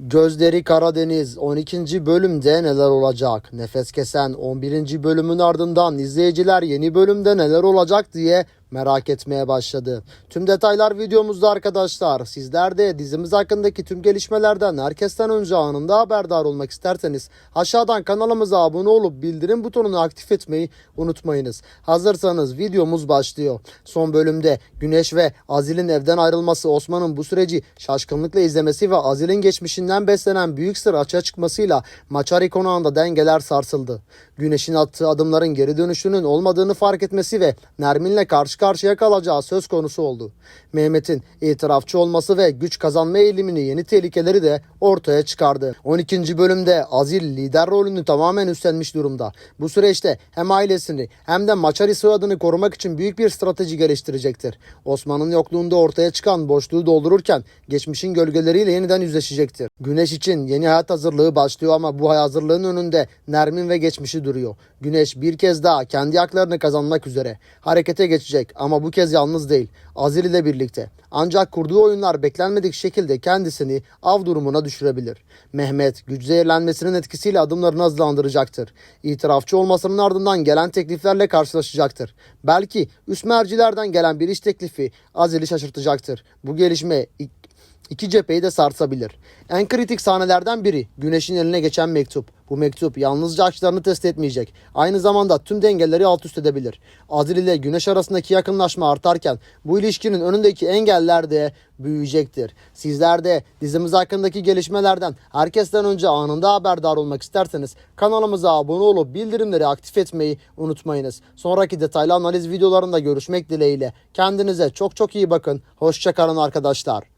Gözleri Karadeniz 12. bölümde neler olacak? Nefes kesen 11. bölümün ardından izleyiciler yeni bölümde neler olacak diye merak etmeye başladı. Tüm detaylar videomuzda arkadaşlar. Sizler de dizimiz hakkındaki tüm gelişmelerden herkesten önce anında haberdar olmak isterseniz aşağıdan kanalımıza abone olup bildirim butonunu aktif etmeyi unutmayınız. Hazırsanız videomuz başlıyor. Son bölümde Güneş ve Azil'in evden ayrılması Osman'ın bu süreci şaşkınlıkla izlemesi ve Azil'in geçmişinden beslenen büyük sır açığa çıkmasıyla Maçari konağında dengeler sarsıldı. Güneş'in attığı adımların geri dönüşünün olmadığını fark etmesi ve Nermin'le karşı karşıya kalacağı söz konusu oldu. Mehmet'in itirafçı olması ve güç kazanma eğilimini yeni tehlikeleri de ortaya çıkardı. 12. bölümde Azil lider rolünü tamamen üstlenmiş durumda. Bu süreçte hem ailesini hem de Maçari soyadını korumak için büyük bir strateji geliştirecektir. Osman'ın yokluğunda ortaya çıkan boşluğu doldururken geçmişin gölgeleriyle yeniden yüzleşecektir. Güneş için yeni hayat hazırlığı başlıyor ama bu hazırlığın önünde Nermin ve geçmişi duruyor. Güneş bir kez daha kendi haklarını kazanmak üzere harekete geçecek ama bu kez yalnız değil. Azil ile birlikte. Ancak kurduğu oyunlar beklenmedik şekilde kendisini av durumuna düşürebilir. Mehmet güç zehirlenmesinin etkisiyle adımlarını hızlandıracaktır. İtirafçı olmasının ardından gelen tekliflerle karşılaşacaktır. Belki üst mercilerden gelen bir iş teklifi Azil'i şaşırtacaktır. Bu gelişme iki cepheyi de sarsabilir. En kritik sahnelerden biri Güneş'in eline geçen mektup. Bu mektup yalnızca açlarını test etmeyecek. Aynı zamanda tüm dengeleri alt üst edebilir. Adil ile Güneş arasındaki yakınlaşma artarken bu ilişkinin önündeki engeller de büyüyecektir. Sizler de dizimiz hakkındaki gelişmelerden herkesten önce anında haberdar olmak isterseniz kanalımıza abone olup bildirimleri aktif etmeyi unutmayınız. Sonraki detaylı analiz videolarında görüşmek dileğiyle. Kendinize çok çok iyi bakın. Hoşçakalın arkadaşlar.